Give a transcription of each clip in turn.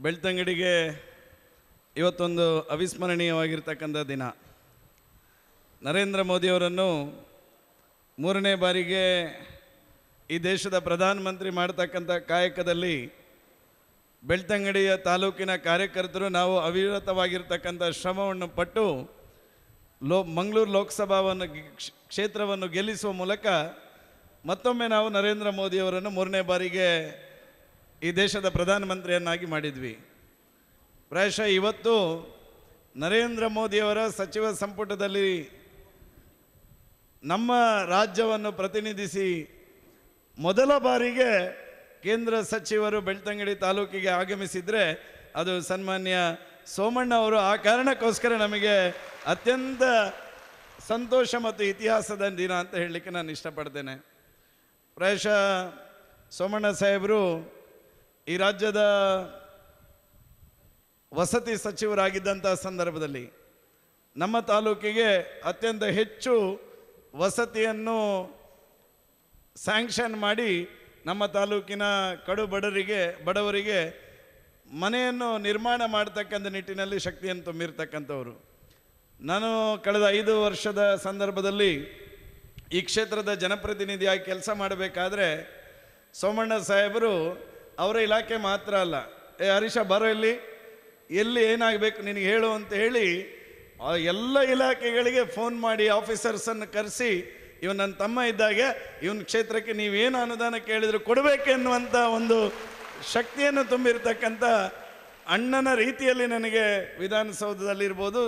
ಬೆಳ್ತಂಗಡಿಗೆ ಇವತ್ತೊಂದು ಅವಿಸ್ಮರಣೀಯವಾಗಿರ್ತಕ್ಕಂಥ ದಿನ. ನರೇಂದ್ರ ಮೋದಿಯವರನ್ನು ಮೂರನೇ ಬಾರಿಗೆ ಈ ದೇಶದ ಪ್ರಧಾನಮಂತ್ರಿ ಮಾಡ್ತಕ್ಕಂಥ ಕಾಯಕದಲ್ಲಿ ಬೆಳ್ತಂಗಡಿಯ ತಾಲೂಕಿನ ಕಾರ್ಯಕರ್ತರು ನಾವು ಅವಿರತವಾಗಿರ್ತಕ್ಕಂಥ ಶ್ರಮವನ್ನು ಪಟ್ಟು ಲೋ ಮಂಗಳೂರು ಲೋಕಸಭಾವನ್ನು ಕ್ಷೇತ್ರವನ್ನು ಗೆಲ್ಲಿಸುವ ಮೂಲಕ ಮತ್ತೊಮ್ಮೆ ನಾವು ನರೇಂದ್ರ ಮೋದಿಯವರನ್ನು ಮೂರನೇ ಬಾರಿಗೆ ಈ ದೇಶದ ಪ್ರಧಾನಮಂತ್ರಿಯನ್ನಾಗಿ ಮಾಡಿದ್ವಿ. ಪ್ರಾಯಶಃ ಇವತ್ತು ನರೇಂದ್ರ ಮೋದಿಯವರ ಸಚಿವ ಸಂಪುಟದಲ್ಲಿ ನಮ್ಮ ರಾಜ್ಯವನ್ನು ಪ್ರತಿನಿಧಿಸಿ ಮೊದಲ ಬಾರಿಗೆ ಕೇಂದ್ರ ಸಚಿವರು ಬೆಳ್ತಂಗಡಿ ತಾಲೂಕಿಗೆ ಆಗಮಿಸಿದರೆ ಅದು ಸನ್ಮಾನ್ಯ ಸೋಮಣ್ಣ ಅವರು. ಆ ಕಾರಣಕ್ಕೋಸ್ಕರ ನಮಗೆ ಅತ್ಯಂತ ಸಂತೋಷ ಮತ್ತು ಇತಿಹಾಸದ ದಿನ ಅಂತ ಹೇಳಲಿಕ್ಕೆ ನಾನು ಇಷ್ಟಪಡ್ತೇನೆ. ಪ್ರಾಯಶಃ ಸೋಮಣ್ಣ ಸಾಹೇಬರು ಈ ರಾಜ್ಯದ ವಸತಿ ಸಚಿವರಾಗಿದ್ದಂಥ ಸಂದರ್ಭದಲ್ಲಿ ನಮ್ಮ ತಾಲೂಕಿಗೆ ಅತ್ಯಂತ ಹೆಚ್ಚು ವಸತಿಯನ್ನು ಸ್ಯಾಂಕ್ಷನ್ ಮಾಡಿ ನಮ್ಮ ತಾಲೂಕಿನ ಕಡು ಬಡವರಿಗೆ ಬಡವರಿಗೆ ಮನೆಯನ್ನು ನಿರ್ಮಾಣ ಮಾಡ್ತಕ್ಕಂಥ ನಿಟ್ಟಿನಲ್ಲಿ ಶಕ್ತಿಯನ್ನು ತುಂಬಿರ್ತಕ್ಕಂಥವ್ರು. ನಾನು ಕಳೆದ ಐದು ವರ್ಷದ ಸಂದರ್ಭದಲ್ಲಿ ಈ ಕ್ಷೇತ್ರದ ಜನಪ್ರತಿನಿಧಿಯಾಗಿ ಕೆಲಸ ಮಾಡಬೇಕಾದ್ರೆ ಸೋಮಣ್ಣ ಸಾಹೇಬರು ಅವರ ಇಲಾಖೆ ಮಾತ್ರ ಅಲ್ಲ. ಏ ಹರೀಶ, ಬರೋ ಇಲ್ಲಿ. ಎಲ್ಲಿ ಏನಾಗಬೇಕು ನಿನಗೆ ಹೇಳು ಅಂತ ಹೇಳಿ ಎಲ್ಲ ಇಲಾಖೆಗಳಿಗೆ ಫೋನ್ ಮಾಡಿ ಆಫೀಸರ್ಸನ್ನು ಕರೆಸಿ, ಇವನು ನನ್ನ ತಮ್ಮ ಇದ್ದಾಗೆ, ಇವನ ಕ್ಷೇತ್ರಕ್ಕೆ ನೀವೇನು ಅನುದಾನ ಕೇಳಿದ್ರು ಕೊಡಬೇಕೆನ್ನುವಂಥ ಒಂದು ಶಕ್ತಿಯನ್ನು ತುಂಬಿರ್ತಕ್ಕಂಥ ಅಣ್ಣನ ರೀತಿಯಲ್ಲಿ ನನಗೆ ವಿಧಾನಸೌಧದಲ್ಲಿರ್ಬೋದು,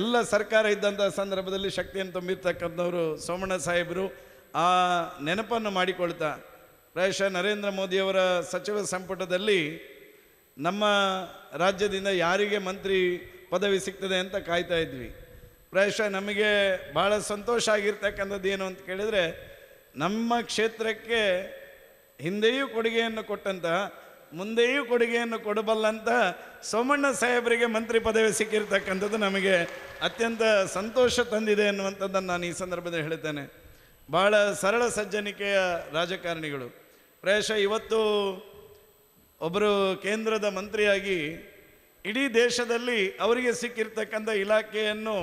ಎಲ್ಲ ಸರ್ಕಾರ ಇದ್ದಂಥ ಸಂದರ್ಭದಲ್ಲಿ ಶಕ್ತಿಯನ್ನು ತುಂಬಿರ್ತಕ್ಕಂಥವ್ರು ಸೋಮಣ್ಣ ಸಾಹೇಬರು ಆ ನೆನಪನ್ನು ಮಾಡಿಕೊಳ್ತಾ ಪ್ರಾಯಶಃ ನರೇಂದ್ರ ಮೋದಿಯವರ ಸಚಿವ ಸಂಪುಟದಲ್ಲಿ ನಮ್ಮ ರಾಜ್ಯದಿಂದ ಯಾರಿಗೆ ಮಂತ್ರಿ ಪದವಿ ಸಿಗ್ತದೆ ಅಂತ ಕಾಯ್ತಾ ಇದ್ವಿ. ಪ್ರಾಯಶಃ ನಮಗೆ ಭಾಳ ಸಂತೋಷ ಆಗಿರ್ತಕ್ಕಂಥದ್ದು ಏನು ಅಂತ ಕೇಳಿದರೆ, ನಮ್ಮ ಕ್ಷೇತ್ರಕ್ಕೆ ಹಿಂದೆಯೂ ಕೊಡುಗೆಯನ್ನು ಕೊಟ್ಟಂತಹ, ಮುಂದೆಯೂ ಕೊಡುಗೆಯನ್ನು ಕೊಡಬಲ್ಲಂತ ಸೋಮಣ್ಣ ಸಾಹೇಬರಿಗೆ ಮಂತ್ರಿ ಪದವಿ ಸಿಕ್ಕಿರ್ತಕ್ಕಂಥದ್ದು ನಮಗೆ ಅತ್ಯಂತ ಸಂತೋಷ ತಂದಿದೆ ಅನ್ನುವಂಥದ್ದನ್ನು ನಾನು ಈ ಸಂದರ್ಭದಲ್ಲಿ ಹೇಳ್ತೇನೆ ಭಾಳ ಸರಳ ಸಜ್ಜನಿಕೆಯ ರಾಜಕಾರಣಿಗಳು. ಪ್ರಾಯಶಃ ಇವತ್ತು ಒಬ್ಬರು ಕೇಂದ್ರದ ಮಂತ್ರಿಯಾಗಿ ಇಡೀ ದೇಶದಲ್ಲಿ ಅವರಿಗೆ ಸಿಕ್ಕಿರ್ತಕ್ಕಂಥ ಇಲಾಖೆಯನ್ನು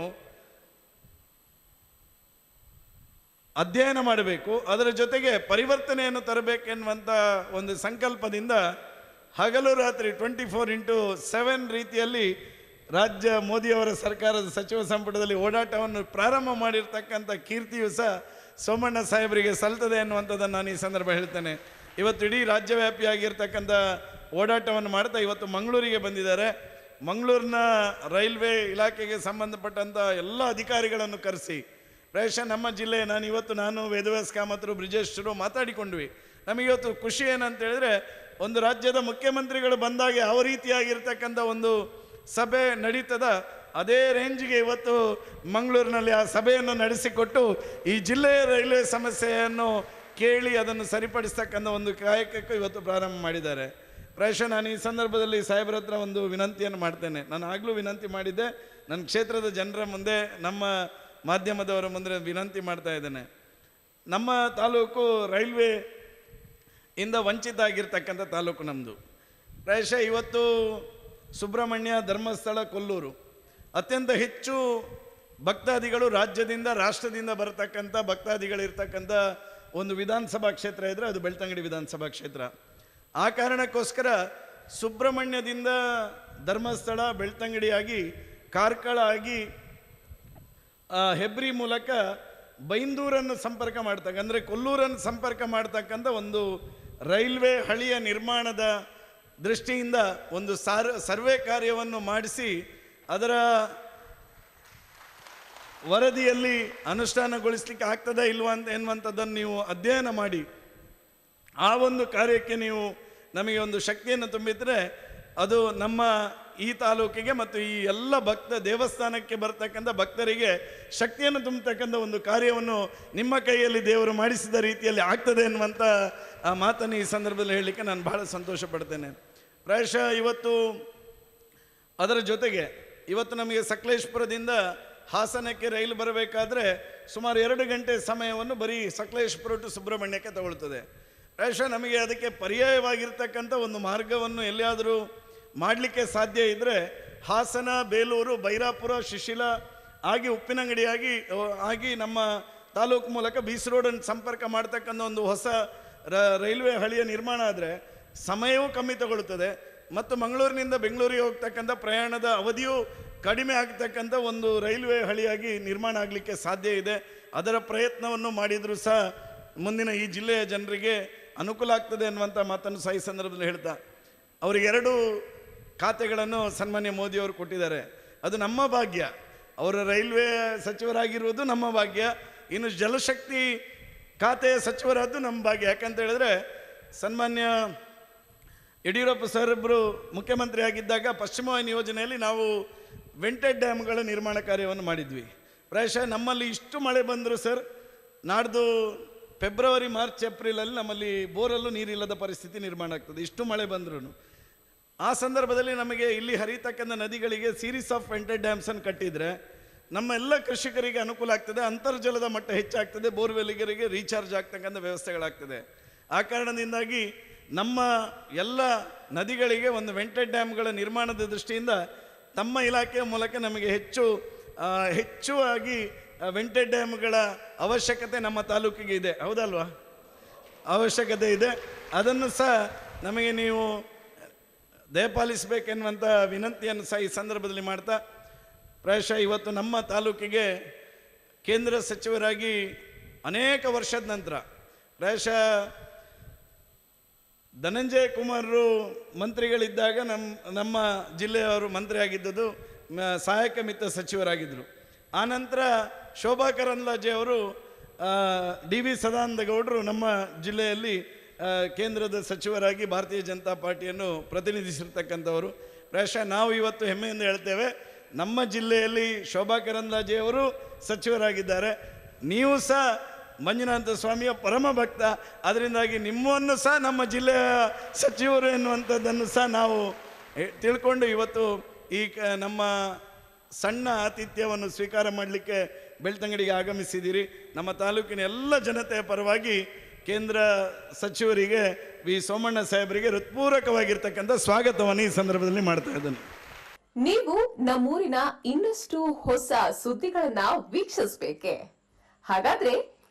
ಅಧ್ಯಯನ ಮಾಡಬೇಕು, ಅದರ ಜೊತೆಗೆ ಪರಿವರ್ತನೆಯನ್ನು ತರಬೇಕೆನ್ನುವಂಥ ಒಂದು ಸಂಕಲ್ಪದಿಂದ ಹಗಲು ರಾತ್ರಿ ಟ್ವೆಂಟಿ ಫೋರ್ ಇಂಟು ಸೆವೆನ್ ರೀತಿಯಲ್ಲಿ ರಾಜ್ಯ ಮೋದಿಯವರ ಸರ್ಕಾರದ ಸಚಿವ ಸಂಪುಟದಲ್ಲಿ ಓಡಾಟವನ್ನು ಪ್ರಾರಂಭ ಮಾಡಿರ್ತಕ್ಕಂಥ ಕೀರ್ತಿಯು ಸಹ ಸೋಮಣ್ಣ ಸಾಹೇಬರಿಗೆ ಸಲ್ತದೆ ಅನ್ನುವಂಥದ್ದನ್ನು ನಾನು ಈ ಸಂದರ್ಭ ಹೇಳ್ತೇನೆ. ಇವತ್ತು ಇಡೀ ರಾಜ್ಯವ್ಯಾಪಿಯಾಗಿರ್ತಕ್ಕಂಥ ಓಡಾಟವನ್ನು ಮಾಡ್ತಾ ಇವತ್ತು ಮಂಗಳೂರಿಗೆ ಬಂದಿದ್ದಾರೆ. ಮಂಗಳೂರಿನ ರೈಲ್ವೆ ಇಲಾಖೆಗೆ ಸಂಬಂಧಪಟ್ಟಂಥ ಎಲ್ಲ ಅಧಿಕಾರಿಗಳನ್ನು ಕರೆಸಿ ಪ್ರಾಯಶಃ ನಮ್ಮ ಜಿಲ್ಲೆ. ನಾನು ಇವತ್ತು ನಾನು ವೇದವ್ಯಾಸ ಕಾಮತರು ಬ್ರಿಜೇಶ್ವರು ಮಾತಾಡಿಕೊಂಡ್ವಿ. ನಮಗಿವತ್ತು ಖುಷಿ ಏನಂತ ಹೇಳಿದ್ರೆ ಒಂದು ರಾಜ್ಯದ ಮುಖ್ಯಮಂತ್ರಿಗಳು ಬಂದಾಗ ಯಾವ ರೀತಿಯಾಗಿರ್ತಕ್ಕಂಥ ಒಂದು ಸಭೆ ನಡೀತದ, ಅದೇ ರೇಂಜ್ಗೆ ಇವತ್ತು ಮಂಗಳೂರಿನಲ್ಲಿ ಆ ಸಭೆಯನ್ನು ನಡೆಸಿಕೊಟ್ಟು, ಈ ಜಿಲ್ಲೆಯ ರೈಲ್ವೆ ಸಮಸ್ಯೆಯನ್ನು ಕೇಳಿ ಅದನ್ನು ಸರಿಪಡಿಸ್ತಕ್ಕಂಥ ಒಂದು ಕಾಯಕಕ್ಕೂ ಇವತ್ತು ಪ್ರಾರಂಭ ಮಾಡಿದ್ದಾರೆ. ಪ್ರಾಯಶಃ ನಾನು ಈ ಸಂದರ್ಭದಲ್ಲಿ ಸಾಹೇಬರ ಹತ್ರ ಒಂದು ವಿನಂತಿಯನ್ನು ಮಾಡ್ತೇನೆ. ನಾನು ಆಗಲೂ ವಿನಂತಿ ಮಾಡಿದ್ದೆ. ನನ್ನ ಕ್ಷೇತ್ರದ ಜನರ ಮುಂದೆ, ನಮ್ಮ ಮಾಧ್ಯಮದವರ ಮುಂದೆ ವಿನಂತಿ ಮಾಡ್ತಾ ಇದ್ದೇನೆ. ನಮ್ಮ ತಾಲೂಕು ರೈಲ್ವೆ ಇಂದ ವಂಚಿತ ಆಗಿರ್ತಕ್ಕಂಥ ತಾಲೂಕು ನಮ್ಮದು ಪ್ರಾಯಶಃ ಇವತ್ತು ಸುಬ್ರಹ್ಮಣ್ಯ ಧರ್ಮಸ್ಥಳ ಕೊಲ್ಲೂರು. ಅತ್ಯಂತ ಹೆಚ್ಚು ಭಕ್ತಾದಿಗಳು ರಾಜ್ಯದಿಂದ, ರಾಷ್ಟ್ರದಿಂದ ಬರತಕ್ಕಂಥ ಭಕ್ತಾದಿಗಳಿರ್ತಕ್ಕಂಥ ಒಂದು ವಿಧಾನಸಭಾ ಕ್ಷೇತ್ರ ಇದ್ದರೆ ಅದು ಬೆಳ್ತಂಗಡಿ ವಿಧಾನಸಭಾ ಕ್ಷೇತ್ರ. ಆ ಕಾರಣಕ್ಕೋಸ್ಕರ ಸುಬ್ರಹ್ಮಣ್ಯದಿಂದ ಧರ್ಮಸ್ಥಳ ಬೆಳ್ತಂಗಡಿಯಾಗಿ ಕಾರ್ಕಳ ಆಗಿ ಹೆಬ್ರಿ ಮೂಲಕ ಬೈಂದೂರನ್ನು ಸಂಪರ್ಕ ಮಾಡ್ತಕ್ಕ, ಅಂದರೆ ಕೊಲ್ಲೂರನ್ನು ಸಂಪರ್ಕ ಮಾಡ್ತಕ್ಕಂಥ ಒಂದು ರೈಲ್ವೆ ಹಳಿಯ ನಿರ್ಮಾಣದ ದೃಷ್ಟಿಯಿಂದ ಒಂದು ಸಾರ್, ಸರ್ವೆ ಕಾರ್ಯವನ್ನು ಮಾಡಿಸಿ ಅದರ ವರದಿಯಲ್ಲಿ ಅನುಷ್ಠಾನಗೊಳಿಸ್ಲಿಕ್ಕೆ ಆಗ್ತದಾ ಇಲ್ವಾ ಅಂತ ಎನ್ನುವಂಥದ್ದನ್ನು ನೀವು ಅಧ್ಯಯನ ಮಾಡಿ. ಆ ಒಂದು ಕಾರ್ಯಕ್ಕೆ ನೀವು ನಮಗೆ ಒಂದು ಶಕ್ತಿಯನ್ನು ತುಂಬಿದರೆ ಅದು ನಮ್ಮ ಈ ತಾಲೂಕಿಗೆ ಮತ್ತು ಈ ಎಲ್ಲ ಭಕ್ತ ದೇವಸ್ಥಾನಕ್ಕೆ ಬರ್ತಕ್ಕಂಥ ಭಕ್ತರಿಗೆ ಶಕ್ತಿಯನ್ನು ತುಂಬತಕ್ಕಂಥ ಒಂದು ಕಾರ್ಯವನ್ನು ನಿಮ್ಮ ಕೈಯಲ್ಲಿ ದೇವರು ಮಾಡಿಸಿದ ರೀತಿಯಲ್ಲಿ ಆಗ್ತದೆ ಎನ್ನುವಂಥ ಆ ಮಾತನ್ನು ಈ ಸಂದರ್ಭದಲ್ಲಿ ಹೇಳಲಿಕ್ಕೆ ನಾನು ಬಹಳ ಸಂತೋಷ ಪಡ್ತೇನೆ ಪ್ರಾಯಶಃ ಇವತ್ತು ಅದರ ಜೊತೆಗೆ ಇವತ್ತು ನಮಗೆ ಸಕಲೇಶ್ಪುರದಿಂದ ಹಾಸನಕ್ಕೆ ರೈಲು ಬರಬೇಕಾದ್ರೆ ಸುಮಾರು ಎರಡು ಗಂಟೆ ಸಮಯವನ್ನು ಬರೀ ಸಕಲೇಶ್ಪುರ ಟು ಸುಬ್ರಹ್ಮಣ್ಯಕ್ಕೆ ತಗೊಳ್ತದೆ. ಪ್ರಾಯಶಃ ನಮಗೆ ಅದಕ್ಕೆ ಪರ್ಯಾಯವಾಗಿರ್ತಕ್ಕಂಥ ಒಂದು ಮಾರ್ಗವನ್ನು ಎಲ್ಲಿಯಾದರೂ ಮಾಡಲಿಕ್ಕೆ ಸಾಧ್ಯ ಇದ್ದರೆ ಹಾಸನ, ಬೇಲೂರು, ಬೈರಾಪುರ, ಶಿಶಿಲ, ಆಗಿ ಉಪ್ಪಿನಂಗಡಿಯಾಗಿ ಆಗಿ ನಮ್ಮ ತಾಲೂಕು ಮೂಲಕ ಬೀಸ್ ರೋಡನ್ನು ಸಂಪರ್ಕ ಮಾಡ್ತಕ್ಕಂಥ ಒಂದು ಹೊಸ ರೈಲ್ವೆ ಹಳಿಯ ನಿರ್ಮಾಣ ಆದರೆ ಸಮಯವೂ ಕಮ್ಮಿ ತಗೊಳ್ಳುತ್ತದೆ ಮತ್ತು ಮಂಗಳೂರಿನಿಂದ ಬೆಂಗಳೂರಿಗೆ ಹೋಗ್ತಕ್ಕಂಥ ಪ್ರಯಾಣದ ಅವಧಿಯೂ ಕಡಿಮೆ ಆಗ್ತಕ್ಕಂಥ ಒಂದು ರೈಲ್ವೆ ಹಳಿಯಾಗಿ ನಿರ್ಮಾಣ ಆಗಲಿಕ್ಕೆ ಸಾಧ್ಯ ಇದೆ. ಅದರ ಪ್ರಯತ್ನವನ್ನು ಮಾಡಿದರೂ ಸಹ ಮುಂದಿನ ಈ ಜಿಲ್ಲೆಯ ಜನರಿಗೆ ಅನುಕೂಲ ಆಗ್ತದೆ ಅನ್ನುವಂಥ ಮಾತನ್ನು ಸಹ ಈ ಸಂದರ್ಭದಲ್ಲಿ ಹೇಳ್ತಾ. ಅವರು ಎರಡು ಖಾತೆಗಳನ್ನು ಸನ್ಮಾನ್ಯ ಮೋದಿಯವರು ಕೊಟ್ಟಿದ್ದಾರೆ. ಅದು ನಮ್ಮ ಭಾಗ್ಯ. ಅವರ ರೈಲ್ವೆ ಸಚಿವರಾಗಿರುವುದು ನಮ್ಮ ಭಾಗ್ಯ. ಇನ್ನು ಜಲಶಕ್ತಿ ಖಾತೆಯ ಸಚಿವರಾದ್ದು ನಮ್ಮ ಭಾಗ್ಯ. ಯಾಕಂತ ಹೇಳಿದ್ರೆ ಸನ್ಮಾನ್ಯ ಯಡಿಯೂರಪ್ಪ ಸಾಹೇಬರು ಮುಖ್ಯಮಂತ್ರಿ ಆಗಿದ್ದಾಗ ಪಶ್ಚಿಮ ಯೋಜನೆಯಲ್ಲಿ ನಾವು ವೆಂಟೆಡ್ ಡ್ಯಾಮ್ಗಳ ನಿರ್ಮಾಣ ಕಾರ್ಯವನ್ನು ಮಾಡಿದ್ವಿ. ಪ್ರಾಯಶಃ ನಮ್ಮಲ್ಲಿ ಇಷ್ಟು ಮಳೆ ಬಂದರೂ ಸರ್ ನಾಡ್ದು ಫೆಬ್ರವರಿ ಮಾರ್ಚ್ ಏಪ್ರಿಲಲ್ಲಿ ನಮ್ಮಲ್ಲಿ ಬೋರಲ್ಲೂ ನೀರಿಲ್ಲದ ಪರಿಸ್ಥಿತಿ ನಿರ್ಮಾಣ ಆಗ್ತದೆ. ಇಷ್ಟು ಮಳೆ ಬಂದ್ರೂ ಆ ಸಂದರ್ಭದಲ್ಲಿ ನಮಗೆ ಇಲ್ಲಿ ಹರಿತಕ್ಕಂಥ ನದಿಗಳಿಗೆ ಸೀರೀಸ್ ಆಫ್ ವೆಂಟೆಡ್ ಡ್ಯಾಮ್ಸನ್ನು ಕಟ್ಟಿದರೆ ನಮ್ಮ ಎಲ್ಲ ಕೃಷಿಕರಿಗೆ ಅನುಕೂಲ ಆಗ್ತದೆ. ಅಂತರ್ಜಲದ ಮಟ್ಟ ಹೆಚ್ಚಾಗ್ತದೆ. ಬೋರ್ವೆಲ್ಲಿಗರಿಗೆ ರೀಚಾರ್ಜ್ ಆಗ್ತಕ್ಕಂಥ ವ್ಯವಸ್ಥೆಗಳಾಗ್ತದೆ. ಆ ಕಾರಣದಿಂದಾಗಿ ನಮ್ಮ ಎಲ್ಲ ನದಿಗಳಿಗೆ ಒಂದು ವೆಂಟೆಡ್ ಡ್ಯಾಮ್ಗಳ ನಿರ್ಮಾಣದ ದೃಷ್ಟಿಯಿಂದ ತಮ್ಮ ಇಲಾಖೆಯ ಮೂಲಕ ನಮಗೆ ಹೆಚ್ಚು ಹೆಚ್ಚು ಆಗಿ ವೆಂಟೆಡ್ ಡ್ಯಾಮ್ಗಳ ಅವಶ್ಯಕತೆ ನಮ್ಮ ತಾಲೂಕಿಗೆ ಇದೆ. ಹೌದಲ್ವಾ? ಅವಶ್ಯಕತೆ ಇದೆ. ಅದನ್ನು ಸಹ ನಮಗೆ ನೀವು ದಯಪಾಲಿಸಬೇಕೆನ್ನುವಂಥ ವಿನಂತಿಯನ್ನು ಸಹ ಈ ಸಂದರ್ಭದಲ್ಲಿ ಮಾಡ್ತಾ, ಪ್ರಾಯಶಃ ಇವತ್ತು ನಮ್ಮ ತಾಲೂಕಿಗೆ ಕೇಂದ್ರ ಸಚಿವರಾಗಿ ಅನೇಕ ವರ್ಷದ ನಂತರ, ಪ್ರಾಯಶಃ ಧನಂಜಯ ಕುಮಾರರು ಮಂತ್ರಿಗಳಿದ್ದಾಗ ನಮ್ಮ ನಮ್ಮ ಜಿಲ್ಲೆಯವರು ಮಂತ್ರಿ ಆಗಿದ್ದದ್ದು ಸಹಾಯಕ ಮಿತ್ರ ಸಚಿವರಾಗಿದ್ದರು. ಆನಂತರ ಶೋಭಾ ಕರಂದ್ಲಾಜೆ ಅವರು ಡಿ ವಿ ಸದಾನಂದ ಗೌಡರು ನಮ್ಮ ಜಿಲ್ಲೆಯಲ್ಲಿ ಕೇಂದ್ರದ ಸಚಿವರಾಗಿ ಭಾರತೀಯ ಜನತಾ ಪಾರ್ಟಿಯನ್ನು ಪ್ರತಿನಿಧಿಸಿರ್ತಕ್ಕಂಥವರು. ಪ್ರಾಯಶಃ ನಾವು ಇವತ್ತು ಹೆಮ್ಮೆಯಿಂದ ಹೇಳ್ತೇವೆ, ನಮ್ಮ ಜಿಲ್ಲೆಯಲ್ಲಿ ಶೋಭಾ ಕರಂದ್ಲಾಜೆಯವರು ಸಚಿವರಾಗಿದ್ದಾರೆ. ನೀವು ಸಹ ಮಂಜುನಾಥ ಸ್ವಾಮಿಯ ಪರಮ ಭಕ್ತ. ಅದರಿಂದಾಗಿ ನಿಮ್ಮನ್ನು ಸಹ ನಮ್ಮ ಜಿಲ್ಲೆಯ ಸಚಿವರು ಎನ್ನುವಂಥದ್ದನ್ನು ಸಹ ನಾವು ತಿಳ್ಕೊಂಡು ಇವತ್ತು ಈ ನಮ್ಮ ಸಣ್ಣ ಆತಿಥ್ಯವನ್ನು ಸ್ವೀಕಾರ ಮಾಡಲಿಕ್ಕೆ ಬೆಳ್ತಂಗಡಿಗೆ ಆಗಮಿಸಿದ್ದೀರಿ. ನಮ್ಮ ತಾಲೂಕಿನ ಎಲ್ಲ ಜನತೆಯ ಪರವಾಗಿ ಕೇಂದ್ರ ಸಚಿವರಿಗೆ, ವಿ. ಸೋಮಣ್ಣ ಸಾಹೇಬರಿಗೆ ಹೃತ್ಪೂರ್ವಕವಾಗಿರ್ತಕ್ಕಂಥ ಸ್ವಾಗತವನ್ನು ಈ ಸಂದರ್ಭದಲ್ಲಿ ಮಾಡ್ತಾ ಇದ್ದೇನೆ. ನೀವು ನಮ್ಮೂರಿನ ಇನ್ನಷ್ಟು ಹೊಸ ಸುದ್ದಿಗಳನ್ನ ವೀಕ್ಷಿಸಬೇಕೆ? ಹಾಗಾದ್ರೆ